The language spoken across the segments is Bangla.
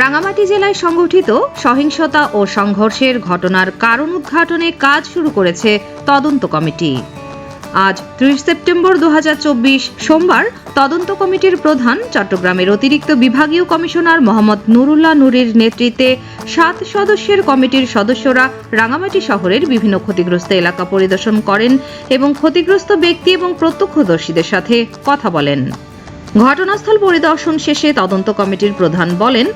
রাঙামাটি জেলায় সংগঠিত সহিংসতা ও সংঘর্ষের ঘটনার কারণ উদ্ঘাটনে কাজ শুরু করেছে তদন্ত কমিটি। আজ ত্রিশ সেপ্টেম্বর দু হাজার চব্বিশ সোমবার তদন্ত কমিটির প্রধান চট্টগ্রামের অতিরিক্ত বিভাগীয় কমিশনার মোহাম্মদ নুরুল্লাহ নুরির নেতৃত্বে সাত সদস্যের কমিটির সদস্যরা রাঙামাটি শহরের বিভিন্ন ক্ষতিগ্রস্ত এলাকা পরিদর্শন করেন এবং ক্ষতিগ্রস্ত ব্যক্তি এবং প্রত্যক্ষদর্শীদের সাথে কথা বলেন। ঘটনাস্থল পরিদর্শন শেষে তদন্ত কমিটির প্রধান বলেন,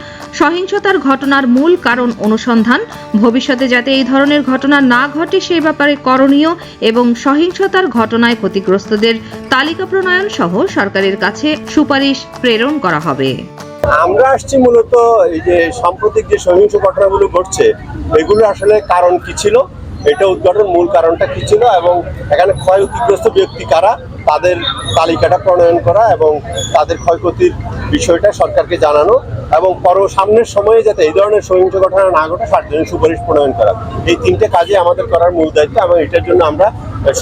সহিংসতার ঘটনার মূল কারণ অনুসন্ধান। ভবিষ্যতে যাতে এই ধরনের ঘটনা না ঘটে সেই ব্যাপারে করণীয় এবং সহিংসতার ঘটনায় ক্ষতিগ্রস্তদের তালিকা প্রণয়ন সহ সরকারের কাছে সুপারিশ প্রেরণ করা হবে। আমরা আসছি মূলত এই যে সাম্প্রতিক যে সহিংস ঘটনাগুলো ঘটছে, এগুলো আসলে কারণ কি ছিল? এটা উদ্ঘাটন মূল কারণটা কি ছিল এবং এখানে ক্ষয়ক্ষতিগ্রস্ত ব্যক্তি কারা, তাদের তালিকাটা প্রণয়ন করা এবং তাদের ক্ষয়ক্ষতির বিষয়টা সরকারকে জানানো এবং পর সামনের সময়ে যাতে এই ধরনের সহিংস ঘটনা না ঘটে তার জন্য সুপারিশ প্রণয়ন করা। এই তিনটে কাজে আমাদের করার মূল দায়িত্ব এবং এটার জন্য আমরা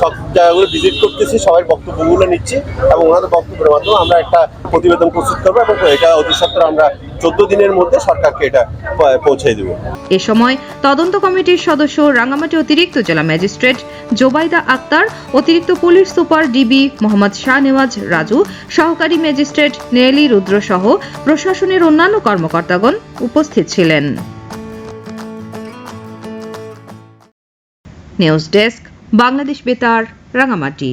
সব জায়গাগুলো ভিজিট করতেছি, সবাই বক্তব্যগুলো নিচ্ছি এবং ওনাদের বক্তব্যের মাধ্যমে আমরা একটা প্রতিবেদন প্রস্তুত করব এবং এটা অতি সত্ত্বর আমরা চোদ্দ দিনের মধ্যে সরকারকে এটা পৌঁছে দেবো। এ সময় তদন্ত কমিটির সদস্য রাঙ্গামাটি অতিরিক্ত জেলা ম্যাজিস্ট্রেট জোবাইদা আক্তার, অতিরিক্ত police super DB Mohammad Shah Newaz Raju, সহকারী ম্যাজিস্ট্রেট নেলি রুদ্র সহ প্রশাসনের অন্যান্য কর্মকর্তাগণ উপস্থিত ছিলেন। নিউজ ডেস্ক বাংলাদেশ বেতার রাঙামাটি।